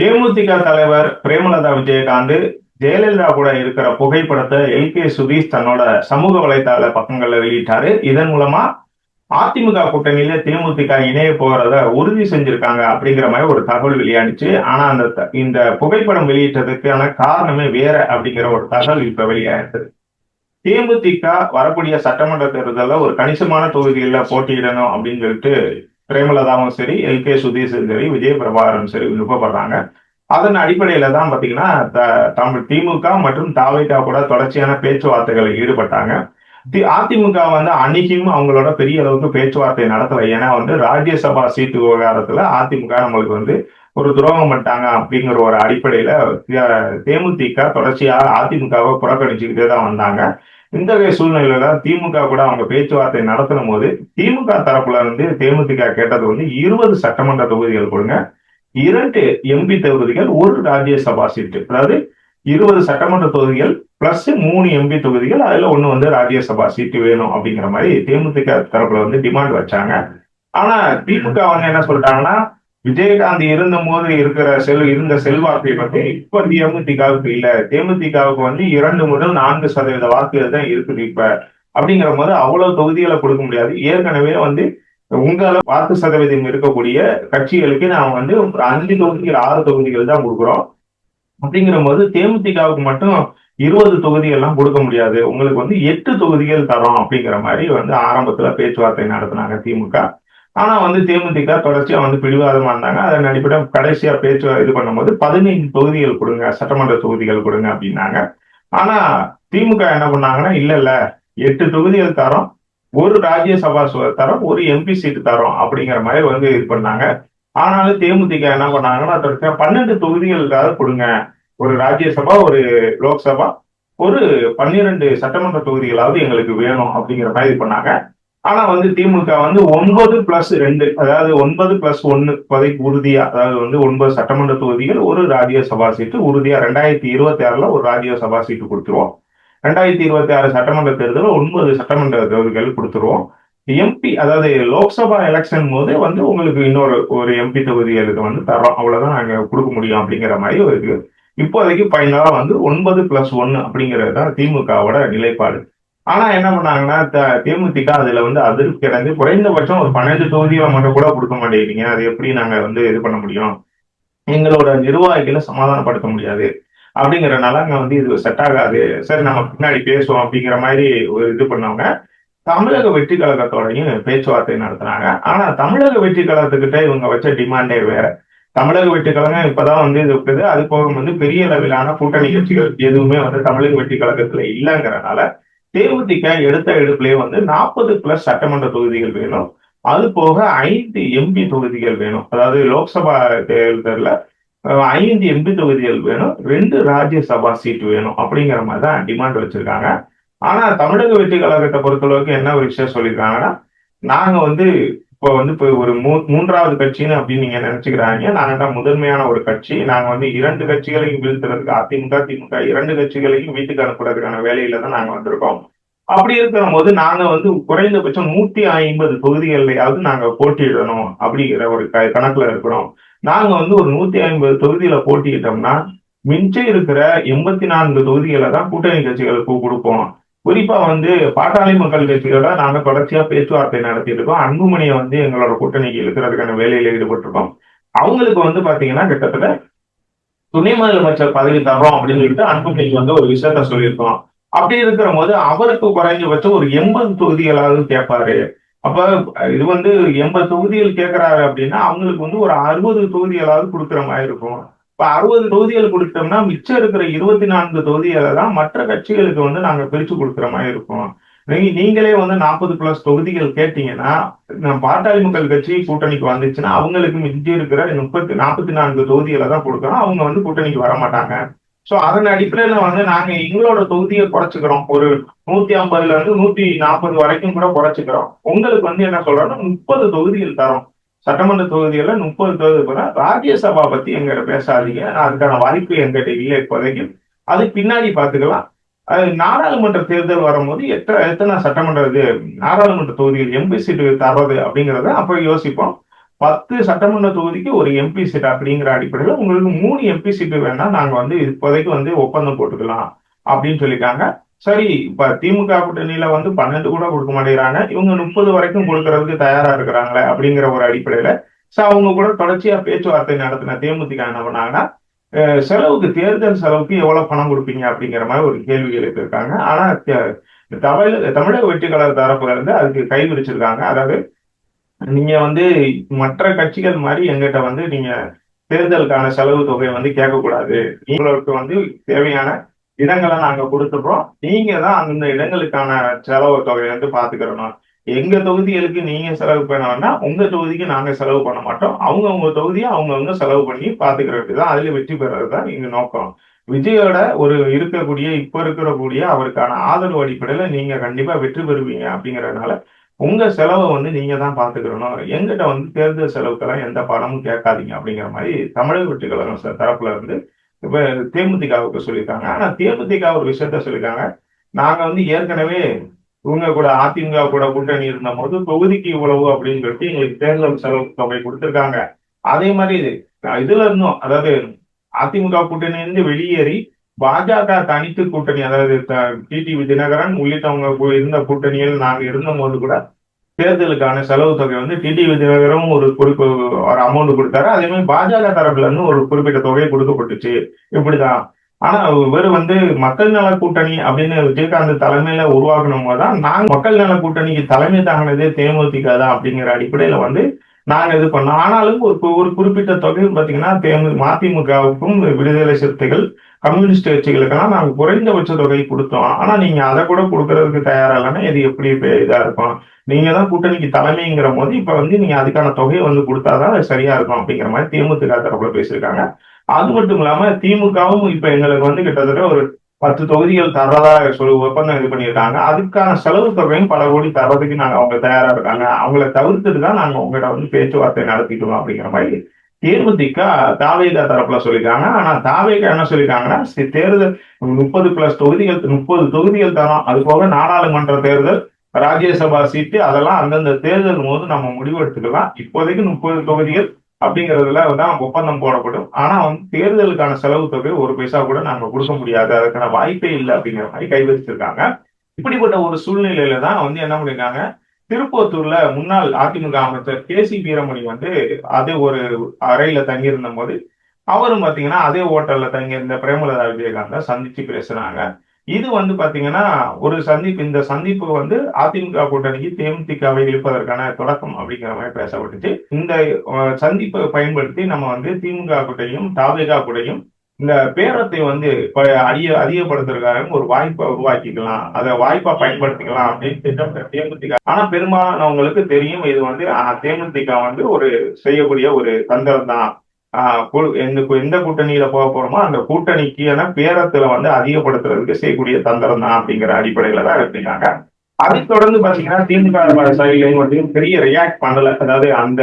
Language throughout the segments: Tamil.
தேமுதிக தலைவர் பிரேமலதா விஜயகாந்த் ஜெயலலிதா கூட இருக்கிற புகைப்படத்தை எல். கே. சுதீஷ் தன்னோட சமூக வலைதள பக்கங்கள்ல வெளியிட்டாரு. இதன் மூலமா அதிமுக கூட்டணியில தேமுதிக இணைய போறத உறுதி செஞ்சிருக்காங்க அப்படிங்கிற மாதிரி ஒரு தகவல் வெளியாடுச்சு ஆனா அந்த த- இந்த புகைப்படம் வெளியிட்டதுக்கான காரணமே வேற அப்படிங்கிற ஒரு தகவல் இப்ப வெளியாயிருக்கு. தேமுதிக வரக்கூடிய சட்டமன்ற தேர்தலில் ஒரு கணிசமான தொகுதிகளில் போட்டியிடணும் அப்படின்னு சொல்லிட்டு பிரேமலதாவும் சரி எல். கே. சுதீஷும் சரி விஜய பிரபாகரும் சரி விருப்பப்படுறாங்க அதன் அடிப்படையில தான் பாத்தீங்கன்னா தமிழ் திமுக மற்றும் தாவைக்கா கூட தொடர்ச்சியான பேச்சுவார்த்தைகளில் ஈடுபட்டாங்க. தி- அதிமுக வந்து அன்னைக்கும் அவங்களோட பெரிய அளவுக்கு பேச்சுவார்த்தை நடத்தல. ஏன்னா வந்து ராஜ்யசபா சீட்டு விவகாரத்துல அதிமுக நம்மளுக்கு வந்து ஒரு துரோகம் பண்ணிட்டாங்க அப்படிங்கிற ஒரு அடிப்படையில தேமுதிக தொடர்ச்சியாக அதிமுகவை புறக்கணிச்சுக்கிட்டே தான் வந்தாங்க. இந்த வகை சூழ்நிலையில தான் திமுக கூட அவங்க பேச்சுவார்த்தை நடத்தும் போது திமுக தரப்புல இருந்து தேமுதிக கேட்டது வந்து இருபது சட்டமன்ற தொகுதிகள் கொடுங்க. இரண்டு எம்பி தொகுதிகள் ஒரு ராஜ்யசபா சீட்டு. அதாவது இருபது சட்டமன்ற தொகுதிகள் பிளஸ் மூணு எம்பி தொகுதிகள் அதுல ஒண்ணு வந்து ராஜ்யசபா சீட்டு வேணும் அப்படிங்கிற மாதிரி தேமுதிக தரப்புல வந்து டிமாண்ட் வச்சாங்க. ஆனா திமுக அவங்க என்ன சொல்றாங்கன்னா விஜயகாந்த் இருந்த போது இருக்கிற செல் இருந்த செல்வாக்கை வந்து இப்ப தேமுதிகவுக்கு இல்ல. தேமுதிகவுக்கு வந்து இரண்டு முதல் நான்கு சதவீத வாக்குகள் தான் இருக்குது இப்ப. அப்படிங்கிற போது அவ்வளவு தொகுதிகளை கொடுக்க முடியாது. ஏற்கனவே வந்து உங்கள வாக்கு சதவீதம் இருக்கக்கூடிய கட்சிகளுக்கு நாம் வந்து ஒரு அஞ்சு தொகுதிகள் ஆறு தொகுதிகள் தான் கொடுக்குறோம். அப்படிங்கிற போது தேமுதிகவுக்கு மட்டும் இருபது தொகுதிகள்லாம் கொடுக்க முடியாது. உங்களுக்கு வந்து எட்டு தொகுதிகள் தரோம் அப்படிங்கிற மாதிரி வந்து ஆரம்பத்துல பேச்சுவார்த்தை நடத்தினாங்க திமுக. ஆனா வந்து தேமுதிக தொடர்ச்சியா வந்து பிடிவாதமா இருந்தாங்க அதன் அடிப்படையில் கடைசியா பேச்சு இது பண்ணும்போது பதினைந்து தொகுதிகள் கொடுங்க சட்டமன்ற தொகுதிகள் கொடுங்க அப்படின்னாங்க. ஆனா திமுக என்ன பண்ணாங்கன்னா இல்ல இல்ல எட்டு தொகுதிகள் தரோம் ஒரு ராஜ்யசபா தரோம் ஒரு எம்பி சீட்டு தரோம் அப்படிங்கிற மாதிரி வந்து இது பண்ணாங்க. ஆனாலும் தேமுதிக என்ன பண்ணாங்கன்னா தொடர்ச்சியா பன்னெண்டு தொகுதிகளுக்காவது கொடுங்க. ஒரு ராஜ்யசபா ஒரு லோக்சபா ஒரு பன்னிரெண்டு சட்டமன்ற தொகுதிகளாவது எங்களுக்கு வேணும் அப்படிங்கிற மாதிரி இது பண்ணாங்க. ஆனா வந்து திமுக வந்து ஒன்பது பிளஸ் ரெண்டு அதாவது ஒன்பது பிளஸ் ஒன்னு இப்போதைக்கு உறுதியா அதாவது வந்து ஒன்பது சட்டமன்ற தொகுதிகள் ஒரு ராஜ்யசபா சீட்டு உறுதியா ரெண்டாயிரத்தி இருபத்தி ஆறுல ஒரு ராஜ்யசபா சீட்டு கொடுத்துருவோம். ரெண்டாயிரத்தி இருபத்தி ஆறு சட்டமன்ற தேர்தலில் ஒன்பது சட்டமன்ற தொகுதிகள் கொடுத்துருவோம். எம்பி அதாவது லோக்சபா எலெக்ஷன் போது வந்து உங்களுக்கு இன்னொரு ஒரு எம்பி தொகுதிகளுக்கு வந்து தரோம் அவ்வளவுதான் நாங்க கொடுக்க முடியும் அப்படிங்கிற மாதிரி ஒரு இப்போதைக்கு ஃபைனலா வந்து ஒன்பது பிளஸ் ஒன்னு அப்படிங்கிறது தான் திமுகவோட நிலைப்பாடு. ஆனா என்ன பண்ணாங்கன்னா த- தேமுதிக அதுல வந்து அதிருப்தி அடைந்து குறைந்தபட்சம் ஒரு பன்னெண்டு தொகுதியில மட்டும் கூட கொடுக்க மாட்டேங்கிறீங்க. அது எப்படி நாங்க வந்து இது பண்ண முடியும்? எங்களோட நிர்வாகிகளை சமாதானப்படுத்த முடியாது. அப்படிங்கிற அங்க வந்து இது செட் ஆகாது. சரி நம்ம பின்னாடி பேசுவோம் அப்படிங்கிற மாதிரி ஒரு இது பண்ணவங்க தமிழக வெற்றி கழகத்தோடையும் பேச்சுவார்த்தை நடத்துனாங்க ஆனா தமிழக வெற்றி கழகத்துக்கிட்ட இவங்க வச்ச டிமாண்டே வேற. தமிழக வெற்றி கழகம் இப்பதான் வந்து இது இருக்குது. அது போக வந்து பெரிய அளவிலான கூட்டணி கட்சிகள் எதுவுமே வந்து தமிழக வெற்றி கழகத்துல இல்லைங்கிறனால தேமுதிக எடுத்த எடுப்புலயே வந்து நாற்பது பிளஸ் சட்டமன்ற தொகுதிகள் வேணும். அது போக ஐந்து எம்பி தொகுதிகள் வேணும். அதாவது லோக்சபா தேர்தலில் ஐந்து எம்பி தொகுதிகள் வேணும். ரெண்டு ராஜ்யசபா சீட் வேணும். அப்படிங்கிற மாதிரி தான் டிமாண்ட் வச்சிருக்காங்க. ஆனா தமிழக வெற்றி கழகத்தை பொறுத்தளவுக்கு என்ன ஒரு விஷயம் சொல்லியிருக்காங்கன்னா நாங்க வந்து இப்போ வந்து இப்போ ஒரு மூ மூன்றாவது கட்சின்னு அப்படின்னு நீங்க நினைச்சுக்கிறாங்க. நாங்க தான் முதன்மையான ஒரு கட்சி. நாங்க வந்து இரண்டு கட்சிகளையும் வீழ்த்துறதுக்கு அதிமுக திமுக இரண்டு கட்சிகளையும் வீட்டுக்கு அனுப்புறதுக்கான வேலையில தான் நாங்க வந்திருக்கோம். அப்படி இருக்கிற போது நாங்க வந்து குறைந்தபட்சம் நூத்தி ஐம்பது தொகுதிகள்லயாவது நாங்க போட்டியிடணும் அப்படிங்கிற ஒரு க- கணக்குல இருக்கிறோம். நாங்க வந்து ஒரு நூத்தி ஐம்பது தொகுதியில போட்டியிட்டோம்னா மிச்சம் இருக்கிற எண்பத்தி நான்கு தொகுதிகளை தான் கூட்டணி கட்சிகளுக்கு கொடுப்போம். குறிப்பா வந்து பாட்டாளி மக்கள் கட்சியோட நாங்க தொடர்ச்சியா பேச்சுவார்த்தை நடத்திட்டு இருக்கோம். அன்புமணியை வந்து எங்களோட கூட்டணிக்கு இழுக்கிறதுக்கான வேலையில ஈடுபட்டிருக்கோம். அவங்களுக்கு வந்து பாத்தீங்கன்னா கிட்டத்தட்ட துணை முதலமைச்சர் பதவி தரோம் அப்படின்னு சொல்லிட்டு அன்புமணிக்கு வந்து ஒரு விஷயத்த சொல்லியிருக்கோம். அப்படி இருக்கிற போது அவருக்கு குறைஞ்சபட்சம் ஒரு எண்பது தொகுதிகளாவது கேட்பாரு. அப்ப இது வந்து எண்பது தொகுதிகள் கேட்கிறாரு அப்படின்னா அவங்களுக்கு வந்து ஒரு அறுபது தொகுதிகளாவது கொடுக்குற மாதிரி இருக்கும். இப்ப அறுபது தொகுதிகள் கொடுத்தோம்னா மிச்சம் இருக்கிற இருபத்தி நான்கு தொகுதிகளை தான் மற்ற கட்சிகளுக்கு வந்து நாங்க பிரிச்சு கொடுக்குற மாதிரி இருக்கும். நீங்க- நீங்களே வந்து நாற்பது பிளஸ் தொகுதிகள் கேட்டீங்கன்னா பாட்டாளி மக்கள் கட்சி கூட்டணிக்கு வந்துச்சுன்னா அவங்களுக்கு மிஞ்சி இருக்கிற முப்பத்தி நாற்பத்தி நான்கு தொகுதிகளை தான் கொடுக்கணும். அவங்க வந்து கூட்டணிக்கு வர மாட்டாங்க. சோ அதன் அடிப்படையில வந்து நாங்க எங்களோட தொகுதியை குறைச்சுக்கிறோம். ஒரு நூத்தி ஐம்பதுல இருந்து நூத்தி நாற்பது வரைக்கும் கூட குறைச்சுக்கிறோம். உங்களுக்கு வந்து என்ன சொல்றோம்னா முப்பது தொகுதிகள் தரோம். சட்டமன்ற தொகுதிகளில் முப்பது தொகுதி கூட ராஜ்யசபா பத்தி எங்கிட்ட பேசாதீங்க. அதுக்கான வாய்ப்பு எங்கிட்ட இல்லை இப்போதைக்கு. அது பின்னாடி பாத்துக்கலாம் அது நாடாளுமன்ற தேர்தல் வரும்போது எத்தனை எத்தனை சட்டமன்ற இது நாடாளுமன்ற தொகுதிகள் எம்பி சீட்டு தர்றது அப்படிங்கிறத அப்போ யோசிப்போம். பத்து சட்டமன்ற தொகுதிக்கு ஒரு எம்பி சீட் அப்படிங்கிற அடிப்படையில் உங்களுக்கு மூணு எம்பி சீட்டு வேணா நாங்க வந்து இப்போதைக்கு வந்து ஒப்பந்தம் போட்டுக்கலாம் அப்படின்னு சொல்லியிருக்காங்க சரி இப்ப திமுக கூட்டணியில வந்து பன்னெண்டு கூட கொடுக்க மாட்டேங்கிறாங்க. இவங்க முப்பது வரைக்கும் கொடுக்கறதுக்கு தயாரா இருக்கிறாங்களே அப்படிங்கிற ஒரு அடிப்படையில சோ அவங்க கூட தொடர்ச்சியா பேச்சுவார்த்தை நடத்தின தேமுதிக என்ன பண்ணாங்கன்னா செலவுக்கு தேர்தல் செலவுக்கு எவ்வளவு பணம் கொடுப்பீங்க அப்படிங்கிற மாதிரி ஒரு கேள்வி எழுப்பியிருக்காங்க. ஆனா தமிழ் தமிழக வெற்றி தரப்புல இருந்து அதுக்கு கை விரிச்சிருக்காங்க. அதாவது நீங்க வந்து மற்ற கட்சிகள் மாதிரி எங்கிட்ட வந்து நீங்க தேர்தலுக்கான செலவு தொகையை வந்து கேட்கக்கூடாது. உங்களுக்கு வந்து தேவையான இடங்களை நாங்க கொடுத்துடுறோம். நீங்க தான் அந்தந்த இடங்களுக்கான செலவு தொகையை வந்து பாத்துக்கிறணும். எங்க தொகுதிகளுக்கு நீங்க செலவு பண்ணணும்னா உங்க தொகுதிக்கு நாங்க செலவு பண்ண மாட்டோம். அவங்க உங்க தொகுதியை அவங்கவுங்க செலவு பண்ணி பாத்துக்கிறது தான் அதுல வெற்றி பெறது தான் எங்க நோக்கம். விஜயோட ஒரு இருக்கக்கூடிய இப்ப இருக்கக்கூடிய அவருக்கான ஆதரவு அடிப்படையில நீங்க கண்டிப்பா வெற்றி பெறுவீங்க அப்படிங்கறதுனால உங்க செலவை வந்து நீங்க தான் பாத்துக்கிறணும். எங்கிட்ட வந்து தேர்தல் செலவுக்கெல்லாம் எந்த பணமும் கேட்காதீங்க அப்படிங்கிற மாதிரி தமிழக வெற்றி கழகம் தரப்புல இருந்து இப்ப தேமுதிகவுக்கு சொல்லியிருக்காங்க. ஆனா தேமுதிக ஒரு விஷயத்த சொல்லியிருக்காங்க. நாங்க வந்து ஏற்கனவே இவங்க கூட அதிமுக கூட கூட்டணி இருந்த போது தொகுதிக்கு இவ்வளவு அப்படின்னு சொல்லிட்டு எங்களுக்கு தேர்தல் செலவு தொகை கொடுத்துருக்காங்க. அதே மாதிரி இதுல இருந்தும் அதாவது அதிமுக கூட்டணியிலிருந்து வெளியேறி பாஜக தனித்து கூட்டணி அதாவது டிடிவி தினகரன் உள்ளிட்டவங்க இருந்த கூட்டணியில் நாங்க இருந்த போது கூட தேர்தலுக்கான செலவு தொகை வந்து டிடிவி தினகரும் ஒரு குறிப்பு ஒரு அமௌண்ட் கொடுத்தாரு. அதே மாதிரி பாஜக தரப்புல இருந்து ஒரு குறிப்பிட்ட தொகை கொடுக்கப்பட்டுச்சு. இப்படிதான். ஆனா இவர் வந்து மக்கள் நல கூட்டணி அப்படின்னு விஜயகாந்த் தலைமையில உருவாக்கணும் போதுதான் நாங்க மக்கள் நல கூட்டணிக்கு தலைமை தாங்கினதே தேமுதிக தான் அப்படிங்கிற அடிப்படையில வந்து நாங்க இது பண்ணோம். ஆனாலும் ஒரு ஒரு குறிப்பிட்ட தொகை பாத்தீங்கன்னா தேமு மதிமுகவுக்கும் விடுதலை சிறுத்தைகள் கம்யூனிஸ்ட் கட்சிகளுக்கெல்லாம் நாங்க குறைந்தபட்ச தொகை கொடுத்தோம். ஆனா நீங்க அதை கூட கொடுக்கறதுக்கு தயாரா இல்லைன்னா இது எப்படி இப்ப இதா இருக்கும்? நீங்க தான் கூட்டணிக்கு தலைமைங்கிற போது இப்ப வந்து நீங்க அதுக்கான தொகையை வந்து கொடுத்தாதான் அது சரியா இருக்கும் அப்படிங்கிற மாதிரி தேமுதிக தரப்புல பேசியிருக்காங்க. அது மட்டும் இல்லாம திமுகவும் இப்ப எங்களுக்கு வந்து கிட்டத்தட்ட ஒரு பத்து தொகுதிகள் தர்றதா சொல்லி ஒப்பந்தம் இது பண்ணியிருக்காங்க. அதுக்கான செலவு தொகையும் பல கோடி தர்றதுக்கு நாங்க அவங்க தயாரா இருக்காங்க. அவங்கள தவிர்த்துட்டு தான் நாங்க உங்ககிட்ட வந்து பேச்சுவார்த்தை நடத்திட்டோம் அப்படிங்கிற மாதிரி தேமுதிக தாவேகா தரப்புல சொல்லியிருக்காங்க. ஆனா தாவேகா என்ன சொல்லியிருக்காங்கன்னா தேர்தல் முப்பது பிளஸ் தொகுதிகள் முப்பது தொகுதிகள் தரோம். அது போக நாடாளுமன்ற தேர்தல் ராஜ்யசபா சீட்டு அதெல்லாம் அந்தந்த தேர்தல் போது நம்ம முடிவெடுத்துக்கலாம் இப்போதைக்கு முப்பது தொகுதிகள் அப்படிங்கிறதுல தான் ஒப்பந்தம் போடப்படும். ஆனா வந்து தேர்தலுக்கான செலவு தொகை ஒரு பைசா கூட நாங்க கொடுக்க முடியாது. அதுக்கான வாய்ப்பே இல்லை அப்படிங்கிற மாதிரி கைவிரிச்சிருக்காங்க இப்படிப்பட்ட ஒரு சூழ்நிலையில தான் வந்து என்ன பண்ணிருக்காங்க? திருப்பத்தூர்ல முன்னாள் அதிமுக அமைச்சர் கே சி வீரமணி வந்து அதே ஒரு அறையில தங்கியிருந்த போது அவரும் பாத்தீங்கன்னா அதே ஹோட்டல்ல தங்கியிருந்த பிரேமலதா விஜயகாந்த சந்திச்சு பேசுறாங்க இது வந்து பாத்தீங்கன்னா ஒரு சந்திப்பு இந்த சந்திப்பு வந்து அதிமுக கூட்டணிக்கு தேமுதிகவை இழுப்பதற்கான தொடக்கம் அப்படிங்கிற மாதிரி பேசப்பட்டுச்சு. இந்த சந்திப்பை பயன்படுத்தி நம்ம வந்து திமுக கூட்டையும் தாவேகா கூடயும் இந்த பேரத்தை வந்து அதிக அதிகப்படுத்துறதுக்காக ஒரு வாய்ப்பை உருவாக்கிக்கலாம். அதை வாய்ப்பா பயன்படுத்திக்கலாம் அப்படின்னு திட்டம் தேமுதிக. ஆனா பெரும்பாலானவங்களுக்கு தெரியும் இது வந்து தேமுதிக வந்து ஒரு செய்யக்கூடிய ஒரு தந்திரம் தான் எந்த எந்த கூட்டணியில போக போறோமோ அந்த கூட்டணிக்கான பேரத்துல வந்து அதிகப்படுத்துறதுக்கு செய்யக்கூடிய தந்திரம் தான் அப்படிங்கிற அடிப்படையில தான் எடுத்துக்காங்க அதை தொடர்ந்து பாத்தீங்கன்னா திமுக சைட்லையும் வந்து பெரிய ரியாக்ட் பண்ணல. அதாவது அந்த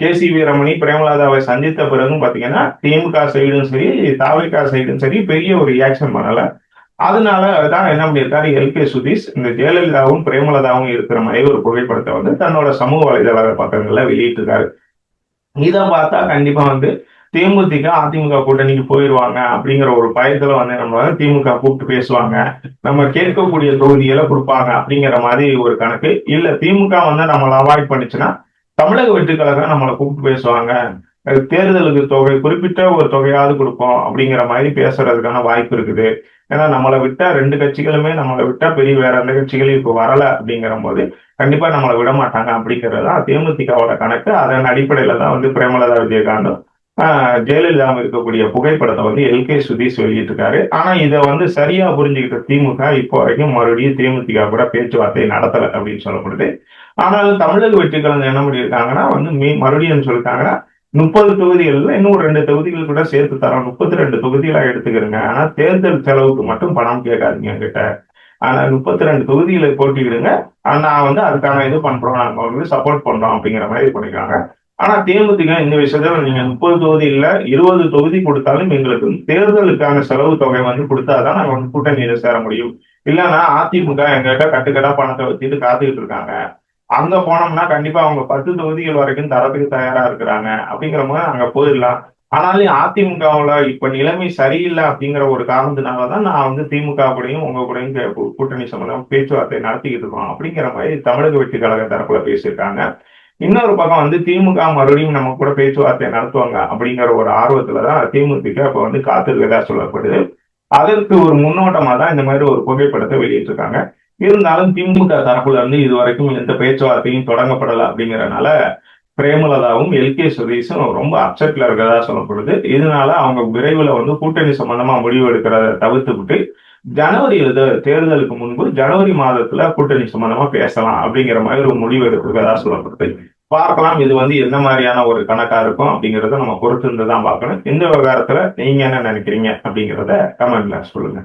கே சி வீரமணி பிரேமலாதாவை சந்தித்த பிறகும் பாத்தீங்கன்னா திமுக சைடும் சரி தாவிகா சைடும் சரி பெரிய ஒரு ரியாக்ஷன் பண்ணல. அதனால தான் என்ன பண்ணியிருக்காரு எல். கே. சுதீஷ் இந்த ஜெயலலிதாவும் பிரேமலதாவும் இருக்கிற மாதிரி ஒரு புகைப்படத்தை வந்து தன்னோட சமூக வலைதள பக்கங்கள்ல வெளியிட்டிருக்காரு. இதை பார்த்தா கண்டிப்பா வந்து தேமுதிக அதிமுக கூட்டணிக்கு போயிடுவாங்க அப்படிங்கிற ஒரு பயத்துல வந்து நம்ம திமுக கூப்பிட்டு பேசுவாங்க. நம்ம கேட்கக்கூடிய தொகுதிகளை கொடுப்பாங்க அப்படிங்கிற மாதிரி ஒரு கணக்கு. இல்ல திமுக வந்து நம்மளை அவாய்ட் பண்ணுச்சுன்னா தமிழக வெற்றி நம்மளை கூப்பிட்டு பேசுவாங்க. தேர்தலுக்கு தொகை குறிப்பிட்ட ஒரு தொகையாவது கொடுப்போம் அப்படிங்கிற மாதிரி பேசுறதுக்கான வாய்ப்பு இருக்குது. ஏன்னா நம்மளை விட்டா ரெண்டு கட்சிகளுமே நம்மளை விட்டா பெரிய வேற எந்த கட்சிகளும் இப்போ வரல அப்படிங்கிற போது கண்டிப்பா நம்மளை விட மாட்டாங்க அப்படிங்கிறது தான் தேமுதிகவோட கணக்கு. அதன் அடிப்படையில தான் வந்து பிரேமலதா விஜயகாந்தும் ஆஹ் ஜெயலலிதாவும் இருக்கக்கூடிய புகைப்படத்தை வந்து எல்கே சுதீஷ் வெளியிட்டிருக்காரு. ஆனா இதை வந்து சரியா புரிஞ்சுக்கிட்ட திமுக இப்போ வரைக்கும் மறுபடியும் தேமுதிக கூட பேச்சுவார்த்தை நடத்தல அப்படின்னு சொல்லப்படுது. ஆனால் தமிழக வெற்றி கழகம் என்ன பண்ணியிருக்காங்கன்னா வந்து மறுபடியும் சொல்லிட்டாங்கன்னா முப்பது தொகுதிகள்ல இன்னும் ரெண்டு தொகுதிகள் கூட சேர்த்து தரோம் முப்பத்தி ரெண்டு தொகுதிகளா எடுத்துக்கிறேங்க. ஆனா தேர்தல் செலவுக்கு மட்டும் பணம் கேட்காதீங்க என்கிட்ட. ஆனா முப்பத்தி ரெண்டு தொகுதிகளை போட்டிக்கிடுங்க ஆனா நான் வந்து அதுக்கான இது பண்றோம். நாங்க வந்து சப்போர்ட் பண்றோம் அப்படிங்கிற மாதிரி பண்ணிருக்காங்க ஆனா தேமுதிக இந்த விஷயத்துல நீங்க முப்பது தொகுதி இல்ல இருபது தொகுதி கொடுத்தாலும் எங்களுக்கு தேர்தலுக்கான செலவு தொகை வந்து கொடுத்தாதான் நாங்க வந்து கூட்டணியில சேர முடியும். இல்லைன்னா அதிமுக எங்ககிட்ட கட்டுக்கட்டா பணத்தை வச்சுட்டு காத்துக்கிட்டு இருக்காங்க. அங்க போனோம்னா கண்டிப்பா அவங்க பத்து தொகுதிகள் வரைக்கும் தரத்துக்கு தயாரா இருக்கிறாங்க. அப்படிங்கிற போது அங்க போயிடலாம். ஆனாலும் அதிமுகவுல இப்ப நிலைமை சரியில்லை அப்படிங்கிற ஒரு காரணத்தினாலதான் நான் வந்து திமுக கூடயும் உங்க கூடயும் கூட்டணி சம்பந்தம் பேச்சுவார்த்தை நடத்திக்கிட்டு இருக்கோம் அப்படிங்கிற மாதிரி தமிழக வெற்றி கழக தரப்புல பேசியிருக்காங்க. இன்னொரு பக்கம் வந்து திமுக மறுபடியும் நம்ம கூட பேச்சுவார்த்தை நடத்துவாங்க அப்படிங்கிற ஒரு ஆர்வத்துலதான் திமுக இப்ப வந்து காத்திருக்கதா சொல்லப்படுது. அதற்கு ஒரு முன்னோட்டமா தான் இந்த மாதிரி ஒரு புகைப்படத்தை வெளியிட்டிருக்காங்க. இருந்தாலும் திமுக தரப்புல இருந்து இது வரைக்கும் எந்த பேச்சுவார்த்தையும் தொடங்கப்படலை அப்படிங்கறதுனால பிரேமலதாவும் எல். கே. சுரேஷும் ரொம்ப அப்செட்ல இருக்கிறதா சொல்லப்படுது. இதனால அவங்க விரைவில் வந்து கூட்டணி சம்பந்தமா முடிவு எடுக்கிறத தவிர்த்து விட்டு ஜனவரி தேர்தலுக்கு முன்பு ஜனவரி மாதத்துல கூட்டணி சம்பந்தமா பேசலாம் அப்படிங்கிற மாதிரி ஒரு முடிவு எடுக்கிறதா சொல்லப்படுது. பார்க்கலாம் இது வந்து எந்த மாதிரியான ஒரு கணக்கா இருக்கும் அப்படிங்கறத நம்ம பொறுத்து இருந்து தான் பார்க்கணும். இந்த விவகாரத்துல நீங்க என்ன நினைக்கிறீங்க அப்படிங்கிறத கமெண்ட்ல சொல்லுங்க.